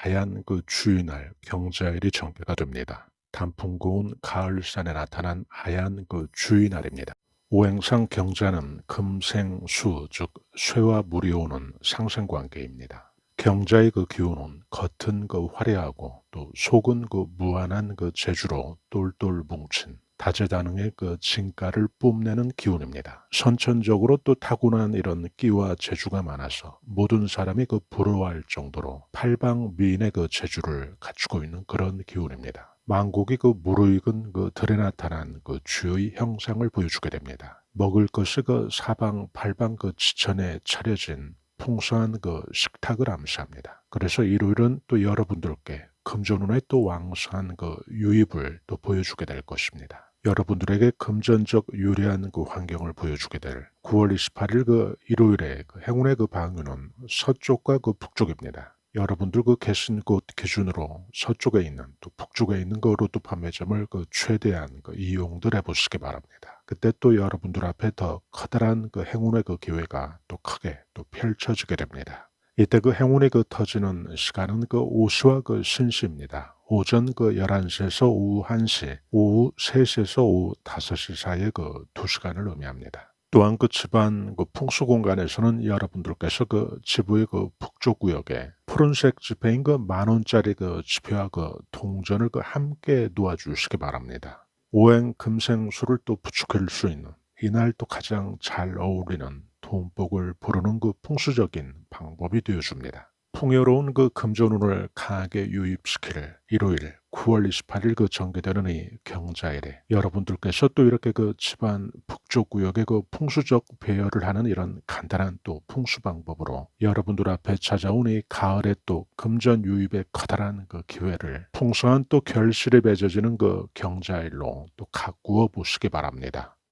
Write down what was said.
하얀 그 주인할 경자일이 전개가 됩니다. 단풍 고운 가을산에 나타난 하얀 그 주인알입니다. 오행상 경자는 금생수 즉 쇠와 물이 오는 상생관계입니다. 경자의 그 기운은 겉은 그 화려하고 또 속은 그 무한한 그 재주로 똘똘 뭉친 다재다능의 그 진가를 뽐내는 기운입니다. 선천적으로 또 타고난 이런 끼와 재주가 많아서 모든 사람이 그 부러워할 정도로 팔방미인의 그 재주를 갖추고 있는 그런 기운입니다. 만국이 그 무르익은 그 들에 나타난 그 주의 형상을 보여주게 됩니다. 먹을 것이 그 사방 팔방 그 지천에 차려진 풍성한 그 식탁을 암시합니다. 그래서 일요일은 또 여러분들께 금전운의 또 왕성한 그 유입을 또 보여주게 될 것입니다. 여러분들에게 금전적 유리한 그 환경을 보여주게 될 9월 28일 그 일요일에 그 행운의 그 방위는 서쪽과 그 북쪽입니다. 여러분들 그 계신 곳 기준으로 서쪽에 있는 또 북쪽에 있는 그 로또 판매점을 그 최대한 그 이용들 해보시기 바랍니다. 그때 또 여러분들 앞에 더 커다란 그 행운의 그 기회가 또 크게 또 펼쳐지게 됩니다. 이때 그 행운이 그 터지는 시간은 그 오시와 그 신시입니다. 오전 그 11시에서 오후 1시, 오후 3시에서 오후 5시 사이의 그 2시간을 의미합니다. 또한 그 집안 그 풍수 공간에서는 여러분들께서 그 지부의 그 북쪽 구역에 푸른색 지폐인 그 만 원짜리 그 지폐와 그 동전을 그 함께 놓아주시기 바랍니다. 오행 금생수를 또 부축할 수 있는 이날 또 가장 잘 어울리는 돈복을 부르는 그 풍수적인 방법이 되어줍니다. 풍요로운 그 금전운을 강하게 유입시킬 일요일 9월 28일 그 전개되는 이 경자일에 여러분들께서 또 이렇게 그 집안 북쪽 구역의 그 풍수적 배열을 하는 이런 간단한 또 풍수 방법으로 여러분들 앞에 찾아온 이 가을에 또 금전 유입의 커다란 그 기회를 풍성한 또 결실이 맺어지는 그 경자일로 또 가꾸어 보시기 바랍니다.